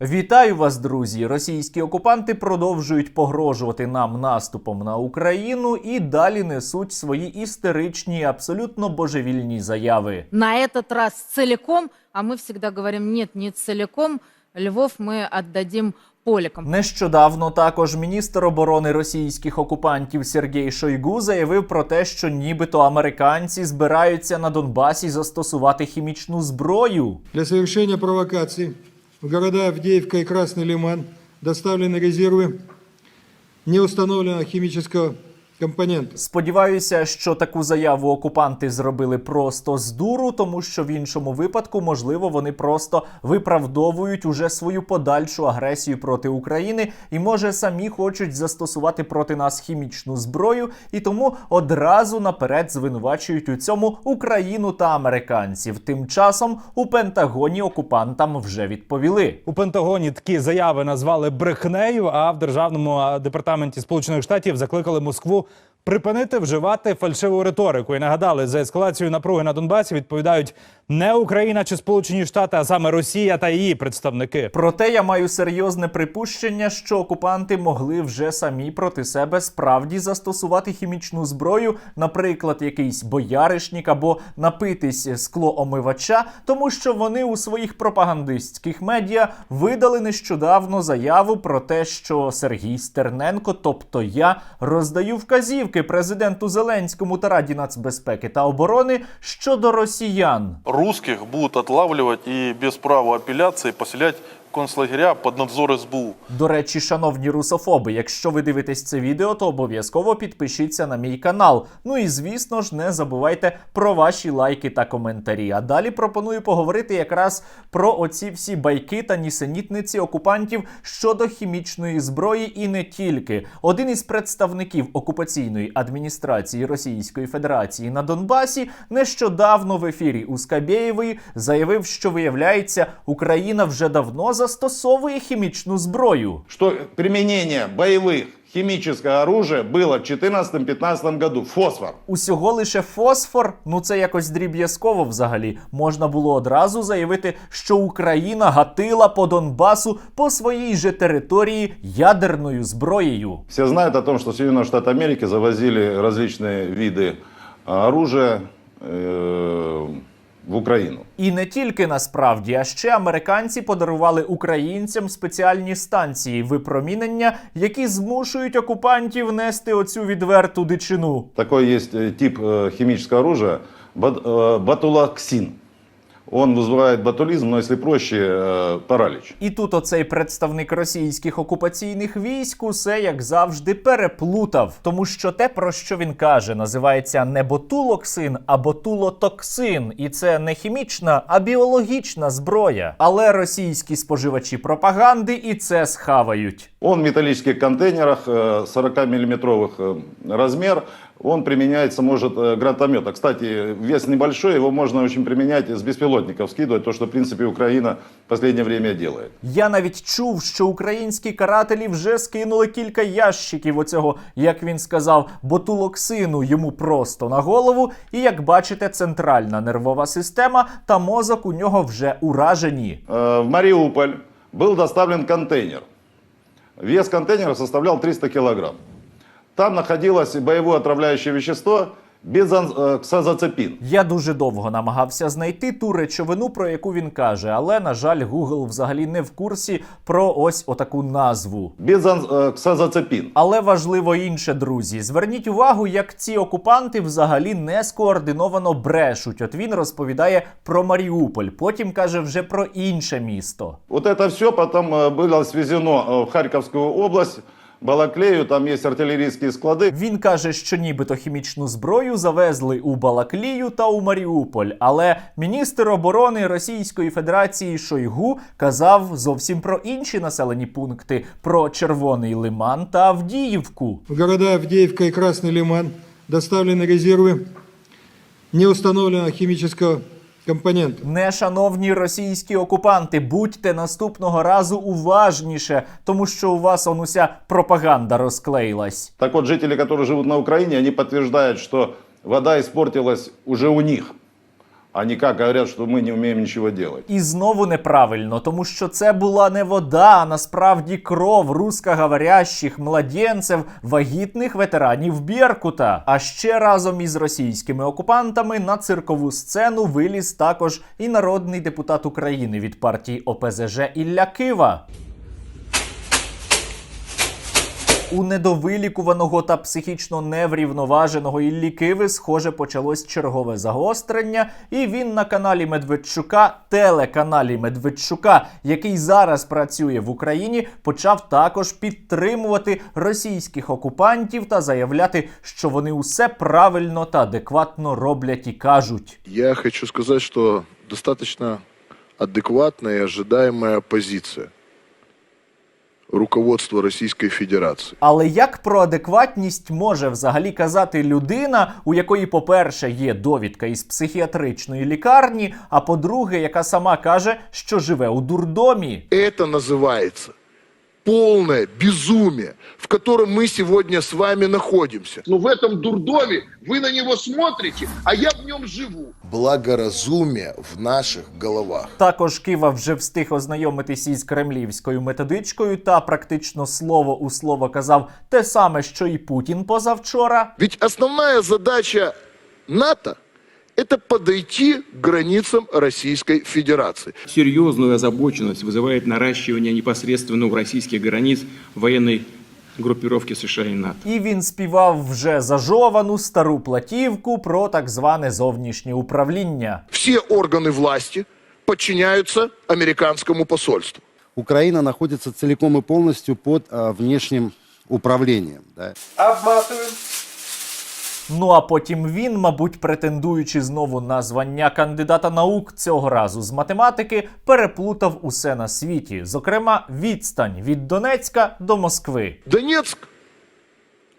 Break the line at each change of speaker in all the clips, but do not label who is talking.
Вітаю вас, друзі! Російські окупанти продовжують погрожувати нам наступом на Україну і далі несуть свої істеричні, абсолютно божевільні заяви.
на этот раз целиком, а мы всегда говорим, нет, не целиком, Львов мы отдадим поликам.
Нещодавно також міністр оборони російських окупантів Сергій Шойгу заявив про те, що нібито американці збираються на Донбасі застосувати хімічну зброю.
Для совершения провокаций в города Авдеевка и Красный Лиман доставлены резервы неустановленного химического компонента.
Сподіваюся, що таку заяву окупанти зробили просто з дуру, тому що в іншому випадку, можливо, вони просто виправдовують уже свою подальшу агресію проти України і може самі хочуть застосувати проти нас хімічну зброю, і тому одразу наперед звинувачують у цьому Україну та американців. Тим часом у Пентагоні окупантам вже відповіли.
У Пентагоні такі заяви назвали брехнею. А в державному департаменті Сполучених Штатів закликали Москву припинити вживати фальшиву риторику і нагадали, за ескалацію напруги на Донбасі відповідають не Україна чи Сполучені Штати, а саме Росія та її представники.
Проте я маю серйозне припущення, що окупанти могли вже самі проти себе справді застосувати хімічну зброю, наприклад, якийсь бояришник або напитись склоомивача, тому що вони у своїх пропагандистських медіа видали нещодавно заяву про те, що Сергій Стерненко, тобто я, роздаю вказівки президенту Зеленському та Раді нацбезпеки та оборони щодо росіян.
Русських будуть відлавлювати і без права апеляції поселять в концлагеря под надзор СБУ.
До речі, шановні русофоби, якщо ви дивитесь це відео, то обов'язково підпишіться на мій канал. Ну і звісно ж, не забувайте про ваші лайки та коментарі. А далі пропоную поговорити якраз про оці всі байки та нісенітниці окупантів щодо хімічної зброї і не тільки. Один із представників окупаційної адміністрації Російської Федерації на Донбасі нещодавно в ефірі у Скабєєвої заявив, що виявляється, Україна вже давно застосовує хімічну зброю.
что применение боевых химического оружия было в 2014-2015 году. Фосфор.
Усього лише фосфор, ну це якось дріб'язково взагалі. Можна було одразу заявити, що Україна гатила по Донбасу по своїй же території ядерною зброєю.
Все знают о том, что Соединенные Штаты Америки завозили различные виды а, оружия э, в Украину.
І не тільки насправді, а ще американці подарували українцям спеціальні станції випромінення, які змушують окупантів нести оцю відверту дичину.
Такой есть э, тип э, химического оружия бат- э, батулоксин. Он вызывает ботулизм, но если проще, э, паралич.
І тут оцей представник російських окупаційних військ усе як завжди переплутав, тому що те, про що він каже, називається не ботулоксин, а ботулотоксин. І це не хімічна, а біологічна зброя. Але російські споживачі пропаганди і це схавають.
Он в металлических контейнерах 40-миллиметровых размер. Он применяется, может, э, гранатомета. Кстати, вес небольшой, его можно очень применять с беспилотников, скидывать, то, что, в принципе, Украина в последнее время делает.
Я навіть чув, що українські карателі вже скинули кілька ящиків оцього, як він сказав, ботулоксину йому просто на голову. І як бачите, центральна нервова система та мозок у нього вже уражені.
Э, В Мариуполь был доставлен контейнер. Вес контейнера составлял 300 килограмм. Там находилось боевое отравляющее вещество бензоксазоцепин.
Я дуже довго намагався знайти ту речовину, про яку він каже, але на жаль, Google взагалі не в курсі про ось отаку назву.
Бензоксазоцепин.
Але важливо інше, друзі. Зверніть увагу, як ці окупанти взагалі не скоординовано брешуть. От він розповідає про Маріуполь, потім каже вже про інше місто.
Вот это все потом э, было свезено э, в Харьковскую область, Балаклею, там есть артиллерийские склады.
Він каже, що нібито хімічну зброю завезли у Балаклію та у Маріуполь. Але міністр оборони Російської Федерації Шойгу казав зовсім про інші населені пункти: про Червоний Лиман та Авдіївку.
В города Авдеевка и Красный Лиман доставлены резервы неустановленного химического компонента.
не шановні російські окупанти, будьте наступного разу уважніше, тому що у вас он уся пропаганда розклеїлась.
Так от жителі, які живуть на Україні, вони підтверджують, що вода іспортилась уже у них. А не как говорят, что мы не умеем ничего делать.
І знову неправильно, тому що це була не вода, а насправді кров русскоговорящих младенців, вагітних ветеранів Беркута. А ще разом із російськими окупантами на циркову сцену виліз також і народний депутат України від партії ОПЗЖ Ілля Кива. У недовилікуваного та психічно неврівноваженого Іллі Киви, схоже, почалось чергове загострення, і він на каналі Медведчука, телеканалі Медведчука, який зараз працює в Україні, почав також підтримувати російських окупантів та заявляти, що вони усе правильно та адекватно роблять і кажуть.
Я хочу сказать, что достаточно адекватная и ожидаемая позиция руководства Російської Федерації.
Але як про адекватність може взагалі казати людина, у якої, по-перше, є довідка із психіатричної лікарні, а по-друге, яка сама каже, що живе у дурдомі?
Це называется полное безумие, в котором мы сегодня с вами находимся. Но в этом дурдоме вы на него смотрите, а я в нем живу. Благоразумие в наших головах.
Також Кива вже встиг ознайомитись із кремлівською методичкою та практично слово у слово казав те саме, що і Путін позавчора.
Ведь основная задача НАТО – это подойти к границам Российской Федерации.
Серьезную озабоченность вызывает наращивание непосредственно у российских границ военной группировки США и НАТО.
І він співав вже зажовану стару платівку про так зване зовнішнє управління.
Все органы власти подчиняются американскому посольству.
Украина находится целиком и полностью под а, внешним управлением. Да.
Ну а потім він, мабуть, претендуючи знову на звання кандидата наук цього разу з математики, переплутав усе на світі, зокрема, відстань від Донецька до Москви.
Донецк –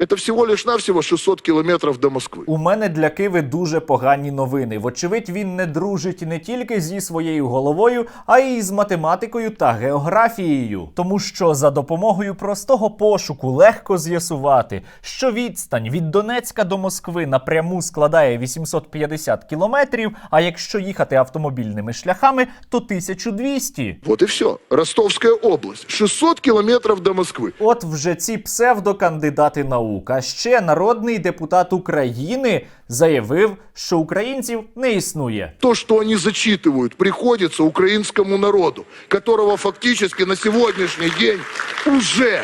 это всего лишь навсего 600 километров до Москвы.
У мене для Киви дуже погані новини. Вочевидь, він не дружить не тільки зі своєю головою, а й з математикою та географією. Тому що за допомогою простого пошуку легко з'ясувати, що відстань від Донецька до Москви напряму складає 850 кілометрів. А якщо їхати автомобільними шляхами, то 1200.
Вот и все. Ростовская область. 600 километров до Москвы.
От вже ці псевдокандидати наук. Ще народний депутат України заявив, що українців не існує.
То, що вони зачитують, приходиться українському народу, которого фактически на сьогоднішній день уже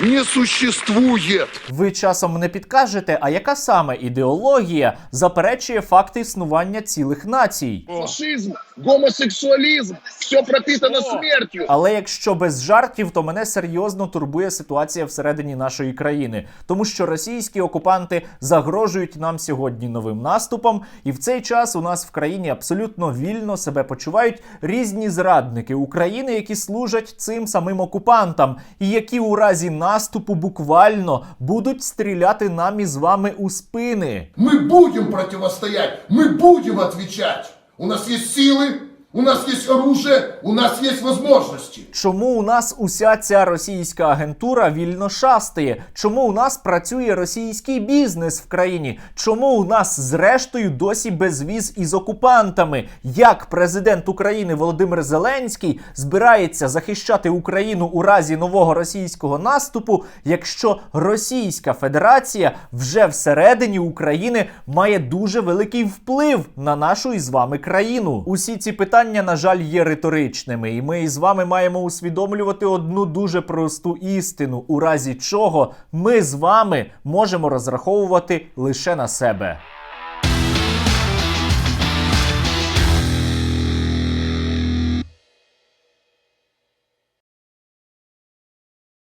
не существует.
Ви часом не підкажете, а яка саме ідеологія заперечує факт існування цілих націй?
Фашизм, гомосексуализм, все пропитано смертью.
Але якщо без жартів, то мене серйозно турбує ситуація всередині нашої країни, тому що російські окупанти загрожують нам сьогодні новим наступом, і в цей час у нас в країні абсолютно вільно себе почувають різні зрадники України, які служать цим самим окупантам, і які у разі наступу буквально будуть стріляти нам із вами у спини.
Мы будем противостоять, мы будем отвечать. У нас есть силы, у нас есть оружие, у нас есть возможности.
Чому у нас уся ця російська агентура вільно шастає? Чому у нас працює російський бізнес в країні? Чому у нас зрештою досі безвіз із окупантами? Як президент України Володимир Зеленський збирається захищати Україну у разі нового російського наступу, якщо Російська Федерація вже всередині України має дуже великий вплив на нашу із вами країну? Усі ці питання, на жаль, є риторичними, і ми із вами маємо усвідомлювати одну дуже просту істину, у разі чого ми з вами можемо розраховувати лише на себе.